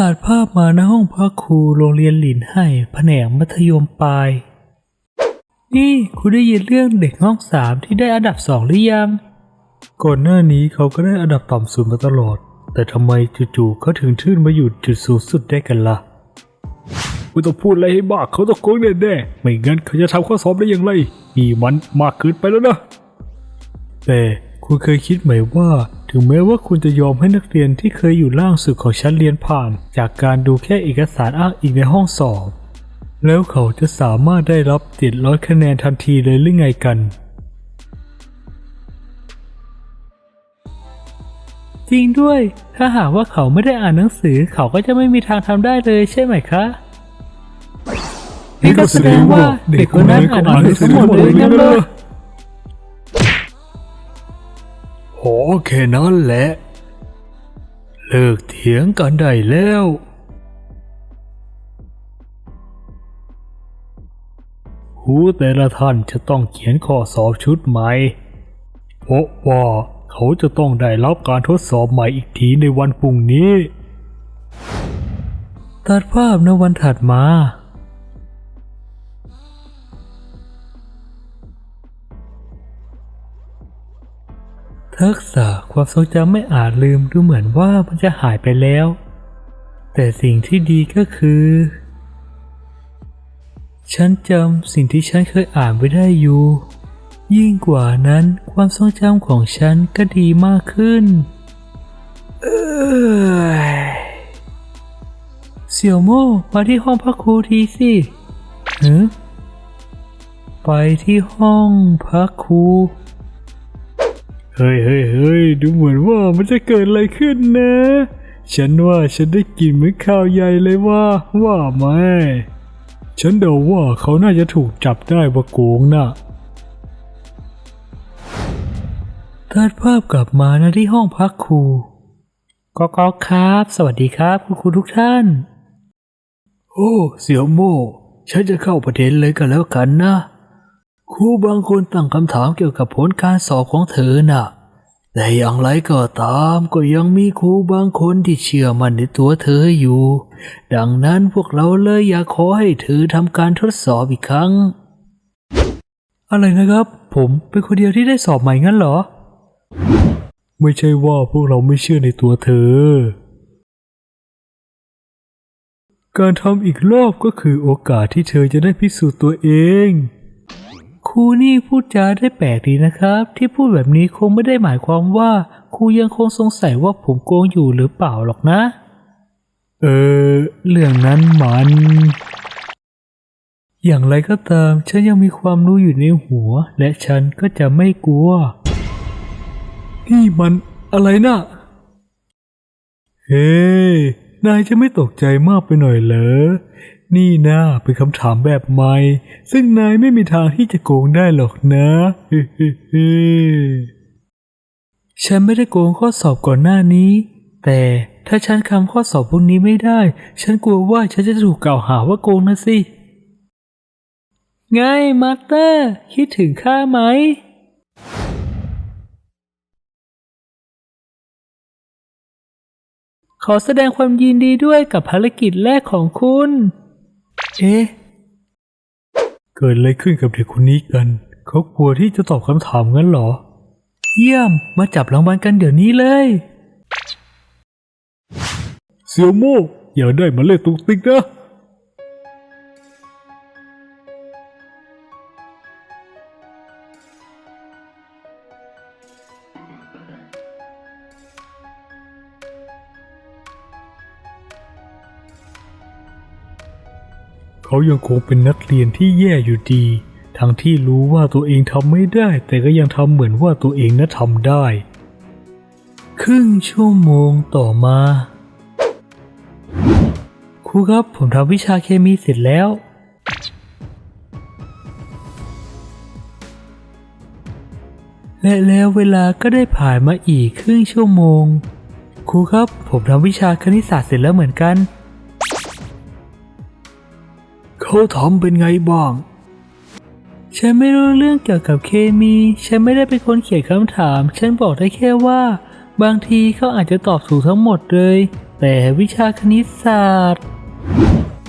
ตัดภาพมาในห้องพักครูโรงเรียนหลินให้แผนกมัธยมปลาย นี่คุณได้ยินเรื่องเด็กห้องสามที่ได้อันดับสองหรือยัง ก่อนหน้านี้เขาก็ได้อันดับต่ำสุดมาตลอด แต่ทำไมจู่ๆเขาถึงขึ้นมาอยู่จุดสูงสุดได้กันล่ะไม่ต้องพูดอะไรให้มากเขาต้องโกงแน่ๆไม่งั้นเขาจะทำข้อสอบได้อย่างไรนี่มันมากเกินไปแล้วนะ แต่คุณเคยคิดไหมว่า ถึงแม้ว่าคุณจะยอมให้นักเรียนที่เคยอยู่ล่างสุดของชั้นเรียนผ่าน จากการดูแค่เอกสารอ้างอิงในห้องสอบ แล้วเขาจะสามารถได้รับ 700 คะแนนทันทีเลยหรือไงกัน จริงด้วย ถ้าหากว่าเขาไม่ได้อ่านหนังสือเขาก็จะไม่มีทางทำได้เลยใช่ไหมคะนี่ก็แสดงว่าเด็กคนนั้นอ่านหนังสือหมดเลยงั้นเหร แค่นั้นแหละ เลิกเถียงกันได้แล้วหูแต่ละท่านจะต้องเขียนข้อสอบชุดใหม่เพราะว่าเขาจะต้องได้รับการทดสอบใหม่อีกทีในวันพรุ่งนี้ ตัดภาพในวันถัดมา ทักษะความทรงจำไม่อาจลืมดูเหมือนว่ามันจะหายไปแล้ว แต่สิ่งที่ดีก็คือ ฉันจำสิ่งที่ฉันเคยอ่านไว้ได้อยู่ ยิ่งกว่านั้นความทรงจำของฉันก็ดีมากขึ้น เอยเสี่ยวโม่มาที่ห้องพักครูทีสิฮะไปที่ห้องพักครู เฮ้ยเฮ้ยเฮ้ยดูเหมือนว่ามันจะเกิดอะไรขึ้นนะ ฉันว่าฉันได้กลินเหมือนข่าวใหญ่เลยว่า ว่าไหมฉันเดาว่าเขาน่าจะถูกจับได้ว่าโกงน่ะตัดภาพกลับมาณที่ห้องพักครูก็ก็ครับ สวัสดีครับคุณครูทุกท่าน โอ้ เสี่ยวโม่ ฉันจะเข้าประเด็นเลยกันแล้วกันนะ ครูบางคนตั้งคำถามเกี่ยวกับผลการสอบของเธอน่ะ แต่อย่างไรก็ตามก็ยังมีครูบางคนที่เชื่อมั่นในตัวเธออยู่ ดังนั้นพวกเราเลยอยากขอให้เธอทำการทดสอบอีกครั้ง อะไรนะครับ ผมเป็นคนเดียวที่ได้สอบใหม่งั้นเหรอ ไม่ใช่ว่าพวกเราไม่เชื่อในตัวเธอ การทำอีกรอบก็คือโอกาสที่เธอจะได้พิสูจน์ตัวเอง ครูนี่พูดจาได้แปลกดีนะครับ ที่พูดแบบนี้คงไม่ได้หมายความว่า ครูยังคงสงสัยว่าผมโกงอยู่หรือเปล่าหรอกนะ เออ เรื่องนั้นมัน อย่างไรก็ตาม ฉันยังมีความรู้อยู่ในหัว และฉันก็จะไม่กลัว นี่มันอะไรนะเฮ้นายจะไม่ตกใจมากไปหน่อยเหรอ นี่นะเป็นคำถามแบบใหม่ ซึ่งนายไม่มีทางที่จะโกงได้หรอกนะเฮ้เฮ้ฉันไม่ได้โกงข้อสอบก่อนหน้านี้ แต่ถ้าฉันคำข้อสอบพวกนี้ไม่ได้ ฉันกลัวว่าฉันจะถูกกล่าวหาว่าโกงนะสิไงมาสเตอร์ คิดถึงข้าไหม ขอแสดงความยินดีด้วยกับภารกิจแรกของคุณ เอ๊ะ เกิดอะไรขึ้นกับเด็กคนนี้กัน เขากลัวที่จะตอบคำถามงั้นเหรอ เยี่ยม มาจับรางวัลกันเดี๋ยวนี้เลย เสี่ยวโม่อย่าได้มาเล่นตุกติกนะ เขายังคงเป็นนักเรียนที่แย่อยู่ดี ทั้งที่รู้ว่าตัวเองทำไม่ได้ แต่ก็ยังทำเหมือนว่าตัวเองนั้นทำได้ ครึ่งชั่วโมงต่อมา ครูครับผมทำวิชาเคมีเสร็จแล้วและแล้วเวลาก็ได้ผ่านมาอีกครึ่งชั่วโมง ครูครับ ผมทำวิชาคณิตศาสตร์เสร็จแล้วเหมือนกัน เขาทำเป็นไงบ้าง ฉันไม่รู้เรื่องเกี่ยวกับเคมี ฉันไม่ได้เป็นคนเขียนคำถาม ฉันบอกได้แค่ว่า บางทีเขาอาจจะตอบถูกทั้งหมดเลย แต่วิชาคณิตศาสตร์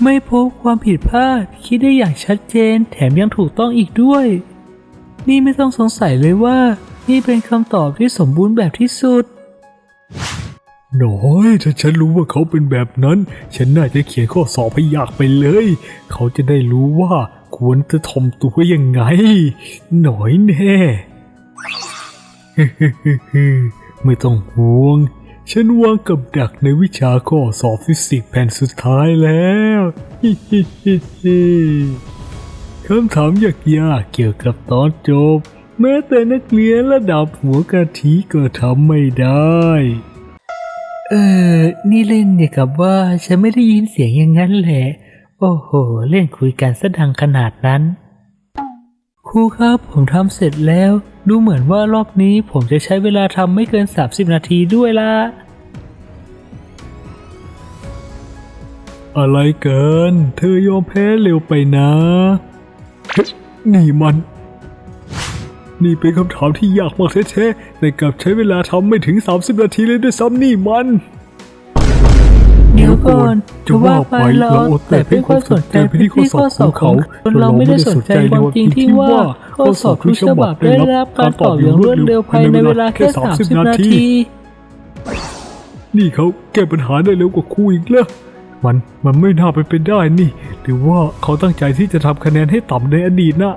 ไม่พบความผิดพลาด คิดได้อย่างชัดเจน แถมยังถูกต้องอีกด้วย นี่ไม่ต้องสงสัยเลยว่า นี่เป็นคำตอบที่สมบูรณ์แบบที่สุด น้อยถ้าฉันรู้ว่าเขาเป็นแบบนั้น ฉันน่าจะเขียนข้อสอบให้ยากไปเลย เขาจะได้รู้ว่าควรจะทำตัวยังไง หน่อยแน่ไม่ต้องห่วง ฉันวางกับดักในวิชาข้อสอบฟิสิกส์แผ่นสุดท้ายแล้วคำถามยากๆเกี่ยวกับตอนจบ แม้แต่นักเรียนระดับหัวกะทิก็ทำไม่ได้ เออ นี่เล่นเนี่ยกับว่าฉันไม่ได้ยินเสียงอย่างนั้นแหละ โอ้โห เล่นคุยกันซะดังขนาดนั้น ครูครับผมทำเสร็จแล้ว ดูเหมือนว่ารอบนี้ผมจะใช้เวลาทำไม่เกิน 30 นาทีด้วยล่ะอะไรเกิน เธอยอมแพ้เร็วไปนะ นี่มัน นี่เป็นคำถามที่ยากมากแท้ๆแต่กลับใช้เวลาทำไม่ถึง 30 นาทีเลยด้วยซ้ำนี่มัน เดี๋ยวก่อนจะว่าไปเราอดแต่เพ่งความสนใจไปที่ข้อสอบของเขาจนเราไม่ได้สนใจความจริงที่ว่าข้อสอบทุกฉบับได้รับการตอบอย่างรวดเร็วภายในเวลาแค่ 30 นาที นี่เขาแก้ปัญหาได้เร็วกว่าครูอีกแล้วมันมันไม่น่าไปเป็นได้นี่ หรือว่าเขาตั้งใจที่จะทำคะแนนให้ต่ำในอดีตนะ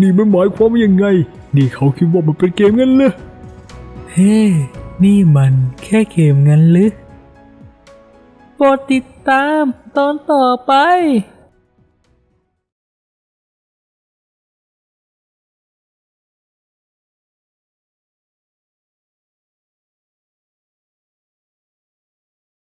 นี่มันหมายความว่ายังไง นี่เขาคิดว่ามันเป็นเกมงั้นเหรอเฮ้ นี่มันแค่เกมงั้นหรือโปรดติดตามตอนต่อไป